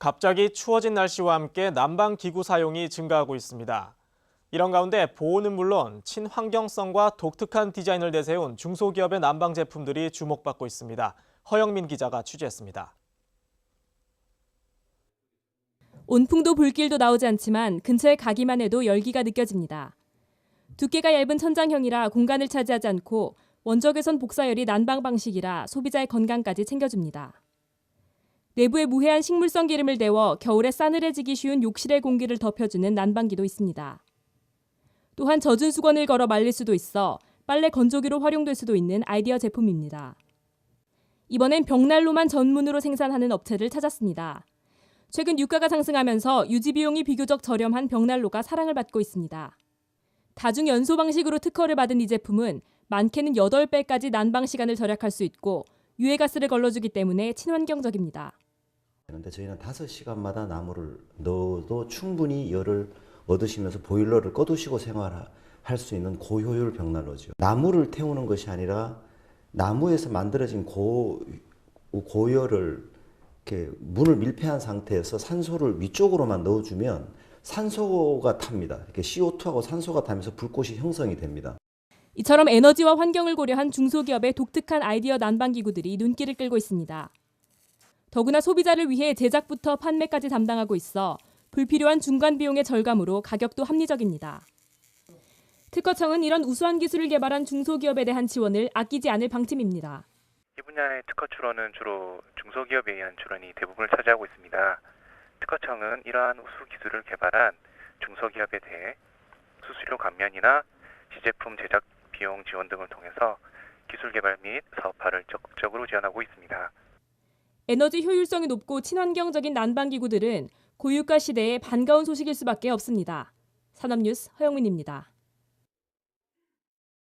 갑자기 추워진 날씨와 함께 난방 기구 사용이 증가하고 있습니다. 이런 가운데 보온은 물론 친환경성과 독특한 디자인을 내세운 중소기업의 난방 제품들이 주목받고 있습니다. 허영민 기자가 취재했습니다. 온풍도 불길도 나오지 않지만 근처에 가기만 해도 열기가 느껴집니다. 두께가 얇은 천장형이라 공간을 차지하지 않고 원적외선 복사열이 난방 방식이라 소비자의 건강까지 챙겨줍니다. 내부에 무해한 식물성 기름을 데워 겨울에 싸늘해지기 쉬운 욕실의 공기를 덮여주는 난방기도 있습니다. 또한 젖은 수건을 걸어 말릴 수도 있어 빨래 건조기로 활용될 수도 있는 아이디어 제품입니다. 이번엔 벽난로만 전문으로 생산하는 업체를 찾았습니다. 최근 유가가 상승하면서 유지 비용이 비교적 저렴한 벽난로가 사랑을 받고 있습니다. 다중 연소 방식으로 특허를 받은 이 제품은 많게는 8배까지 난방 시간을 절약할 수 있고 유해가스를 걸러주기 때문에 친환경적입니다. 그런데 저희는 5시간마다 나무를 넣어도 충분히 열을 얻으시면서 보일러를 꺼두시고 생활할 수 있는 고효율 벽난로죠. 나무를 태우는 것이 아니라 나무에서 만들어진 고, 고열을 이렇게 문을 밀폐한 상태에서 산소를 위쪽으로만 넣어주면 산소가 탑니다. 이렇게 CO2하고 산소가 타면서 불꽃이 형성이 됩니다. 이처럼 에너지와 환경을 고려한 중소기업의 독특한 아이디어 난방 기구들이 눈길을 끌고 있습니다. 더구나 소비자를 위해 제작부터 판매까지 담당하고 있어 불필요한 중간 비용의 절감으로 가격도 합리적입니다. 특허청은 이런 우수한 기술을 개발한 중소기업에 대한 지원을 아끼지 않을 방침입니다. 이 분야의 특허 출원은 주로 중소기업에 의한 출원이 대부분을 차지하고 있습니다. 특허청은 이러한 우수 기술을 개발한 중소기업에 대해 수수료 감면이나 시제품 제작 비용 지원 등을 통해서 기술 개발 및 사업화를 적극적으로 지원하고 있습니다. 에너지 효율성이 높고 친환경적인 난방 기구들은 고유가 시대에 반가운 소식일 수밖에 없습니다. 산업뉴스 허영민입니다.